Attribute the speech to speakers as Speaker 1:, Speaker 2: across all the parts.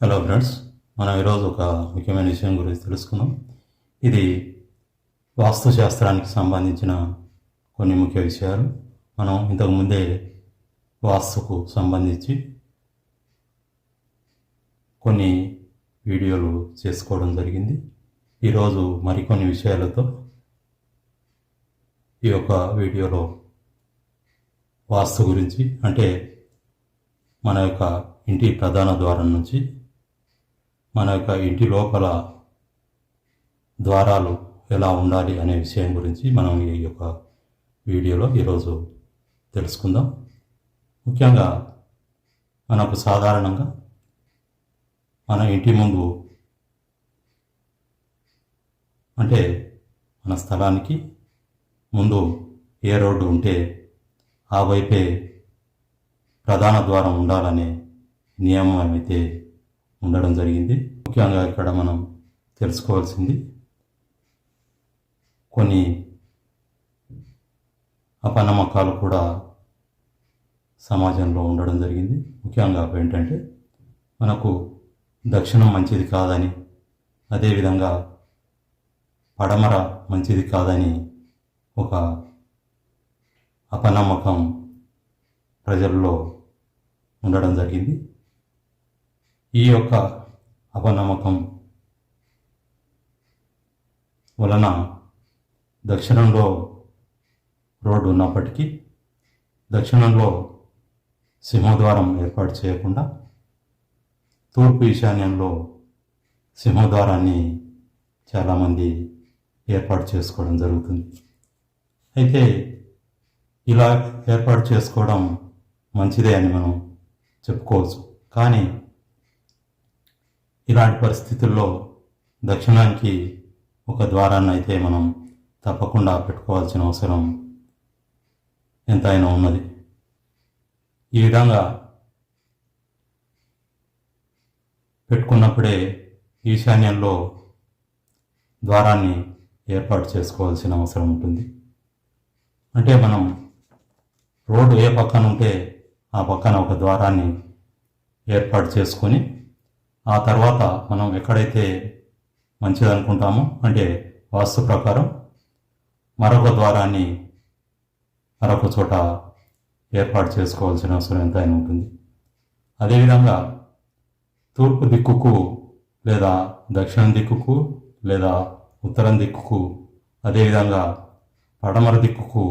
Speaker 1: Hello friends మనం ఈరోజు ఒక ముఖ్యమైన విషయం గురించి తెలుసుకుందాం. ఇది వాస్తుశాస్త్రానికి సంబంధించిన కొన్ని ముఖ్య విషయాలు. మనం ఇంతకుముందే వాస్తుకు సంబంధించి కొన్ని వీడియోలు చేసుకోవడం జరిగింది. ఈరోజు మరికొన్ని విషయాలతో ఈ యొక్క వీడియోలో వాస్తు గురించి అంటే మన యొక్క ఇంటి ప్రధాన ద్వారం నుంచి మన యొక్క ఇంటి లోపల ద్వారాలు ఎలా ఉండాలి అనే విషయం గురించి మనం ఈ యొక్క వీడియోలో ఈరోజు తెలుసుకుందాం. ముఖ్యంగా మనకు సాధారణంగా మన ఇంటి ముందు అంటే మన స్థలానికి ముందు ఏ రోడ్డు ఉంటే ఆ వైపే ప్రధాన ద్వారం ఉండాలనే నియమం అయితే ఉండడం జరిగింది. ముఖ్యంగా ఇక్కడ మనం తెలుసుకోవాల్సింది కొన్ని అపనమ్మకాలు కూడా సమాజంలో ఉండడం జరిగింది. ముఖ్యంగా ఏంటంటే మనకు దక్షిణం మంచిది కాదని అదేవిధంగా పడమర మంచిది కాదని ఒక అపనమ్మకం ప్రజల్లో ఉండడం జరిగింది. ఈ యొక్క అపనమ్మకం వలన దక్షిణంలో రోడ్డు ఉన్నప్పటికీ దక్షిణంలో సింహద్వారం ఏర్పాటు చేయకుండా తూర్పు ఈశాన్యంలో సింహద్వారాన్ని చాలామంది ఏర్పాటు చేసుకోవడం జరుగుతుంది. అయితే ఇలా ఏర్పాటు చేసుకోవడం మంచిదే అని మనం చెప్పుకోవచ్చు. కానీ ఇలాంటి పరిస్థితుల్లో దక్షిణానికి ఒక ద్వారాన్ని అయితే మనం తప్పకుండా పెట్టుకోవాల్సిన అవసరం ఎంతైనా ఉన్నది. ఈ విధంగా పెట్టుకున్నప్పుడే ఈశాన్యంలో ద్వారాన్ని ఏర్పాటు చేసుకోవాల్సిన అవసరం ఉంటుంది. అంటే మనం రోడ్డు ఏ పక్కన ఉంటే ఆ పక్కన ఒక ద్వారాన్ని ఏర్పాటు చేసుకొని ఆ తర్వాత మనం ఎక్కడైతే మంచిది అనుకుంటామో అంటే వాస్తు ప్రకారం మరొక ద్వారాన్ని మరొక చోట ఏర్పాటు చేసుకోవాల్సిన అవసరం ఎంతైనా ఉంటుంది. అదేవిధంగా తూర్పు దిక్కుకు లేదా దక్షిణ దిక్కుకు లేదా ఉత్తరం దిక్కుకు అదేవిధంగా పడమర దిక్కుకు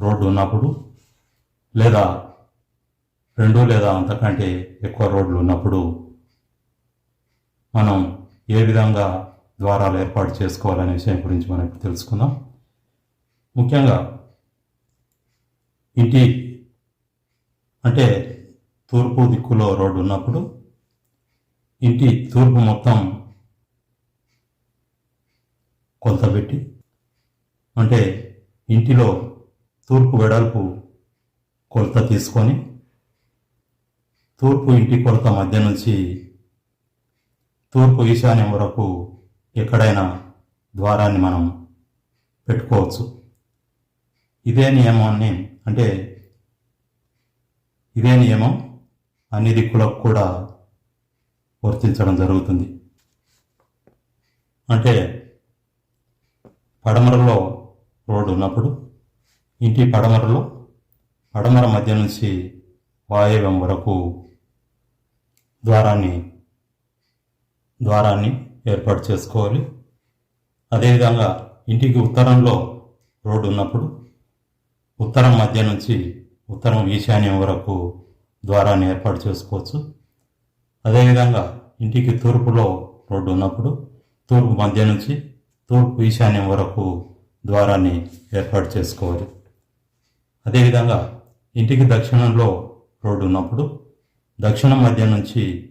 Speaker 1: రోడ్డు ఉన్నప్పుడు లేదా రెండు లేదా అంతకంటే ఎక్కువ రోడ్లు ఉన్నప్పుడు మనం ఏ విధంగా ద్వారాలు ఏర్పాటు చేసుకోవాలనే విషయం గురించి మనం ఇప్పుడు తెలుసుకుందాం. ముఖ్యంగా ఇంటి అంటే తూర్పు దిక్కులో రోడ్డు ఉన్నప్పుడు ఇంటి తూర్పు మొత్తం కొలత పెట్టి అంటే ఇంటిలో తూర్పు వెడల్పు కొలత తీసుకొని తూర్పు ఇంటి కొలత మధ్య నుంచి తూర్పు ఈశాన్యం వరకు ఎక్కడైనా ద్వారాన్ని మనం పెట్టుకోవచ్చు. ఇదే నియమాన్ని అంటే ఇదే నియమం అన్ని దిక్కులకు కూడా వర్తించడం జరుగుతుంది. అంటే పడమరలో రోడ్డు ఉన్నప్పుడు ఇంటి పడమరలో పడమర మధ్య నుంచి వాయవ్యం వరకు ద్వారాన్ని ద్వారాన్ని ఏర్పాటు చేసుకోవాలి. అదేవిధంగా ఇంటికి ఉత్తరంలో రోడ్డు ఉన్నప్పుడు ఉత్తరం మధ్య నుంచి ఉత్తరం ఈశాన్యం వరకు ద్వారాన్ని ఏర్పాటు చేసుకోవచ్చు. అదేవిధంగా ఇంటికి తూర్పులో రోడ్డు ఉన్నప్పుడు తూర్పు మధ్య నుంచి తూర్పు ఈశాన్యం వరకు ద్వారాన్ని ఏర్పాటు చేసుకోవాలి. అదేవిధంగా ఇంటికి దక్షిణంలో రోడ్డు ఉన్నప్పుడు దక్షిణం మధ్య నుంచి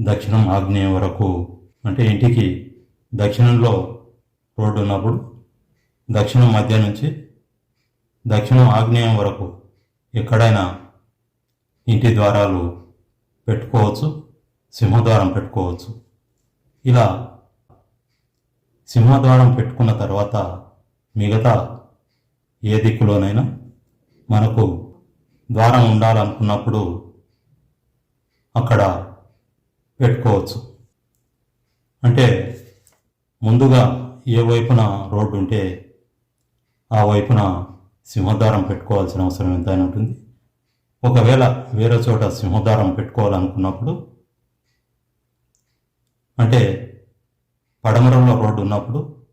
Speaker 1: దక్షిణం ఆగ్నేయం వరకు అంటే ఇంటికి దక్షిణంలో రోడ్డు ఉన్నప్పుడు దక్షిణం మధ్య నుంచి దక్షిణం ఆగ్నేయం వరకు ఎక్కడైనా ఇంటి ద్వారాలు పెట్టుకోవచ్చు సింహద్వారం పెట్టుకోవచ్చు. ఇలా సింహద్వారం పెట్టుకున్న తర్వాత మిగతా ఏ దిక్కులోనైనా మనకు ద్వారం ఉండాలనుకున్నప్పుడు అక్కడ పెట్టుకోవచ్చు. అంటే ముందుగా ఏ వైపున రోడ్డు ఉంటే ఆ వైపున సింహద్వారం పెట్టుకోవాల్సిన అవసరం ఎంతైనా ఉంటుంది. ఒకవేళ వేరే చోట సింహద్వారం పెట్టుకోవాలనుకున్నప్పుడు అంటే పడమరంలో రోడ్డు ఉన్నప్పుడు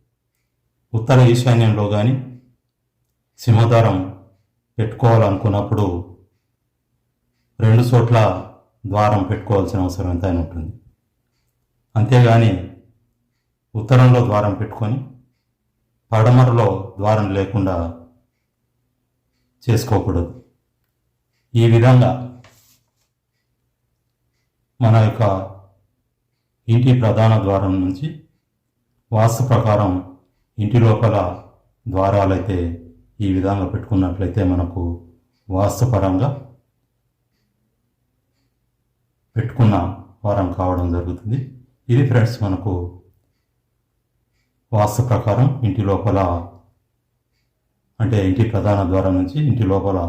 Speaker 1: ఉత్తర ఈశాన్యంలో కానీ సింహద్వారం పెట్టుకోవాలనుకున్నప్పుడు రెండు చోట్ల ద్వారం పెట్టుకోవాల్సిన అవసరం ఎంతైనా ఉంటుంది. అంతేగాని ఉత్తరంలో ద్వారం పెట్టుకొని పడమరలో ద్వారం లేకుండా చేసుకోకూడదు. ఈ విధంగా మన యొక్క ఇంటి ప్రధాన ద్వారం నుంచి వాస్తు ప్రకారం ఇంటి లోపల ద్వారాలైతే ఈ విధంగా పెట్టుకున్నట్లయితే మనకు వాస్తుపరంగా పెట్టుకున్న వారం కావడం జరుగుతుంది. ఇది ఫ్రెండ్స్ మనకు వాస్తు ప్రకారం ఇంటి లోపల అంటే ఇంటి ప్రధాన ద్వారం నుంచి ఇంటి లోపల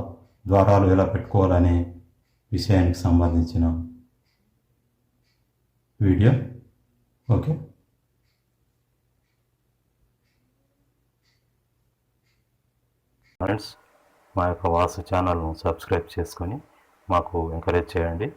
Speaker 1: ద్వారాలు ఎలా పెట్టుకోవాలనే విషయానికి సంబంధించిన వీడియో. ఓకే. ఫ్రెండ్స్ మా యొక్క వాసు ఛానల్ను సబ్స్క్రైబ్ చేసుకొని మాకు ఎంకరేజ్ చేయండి.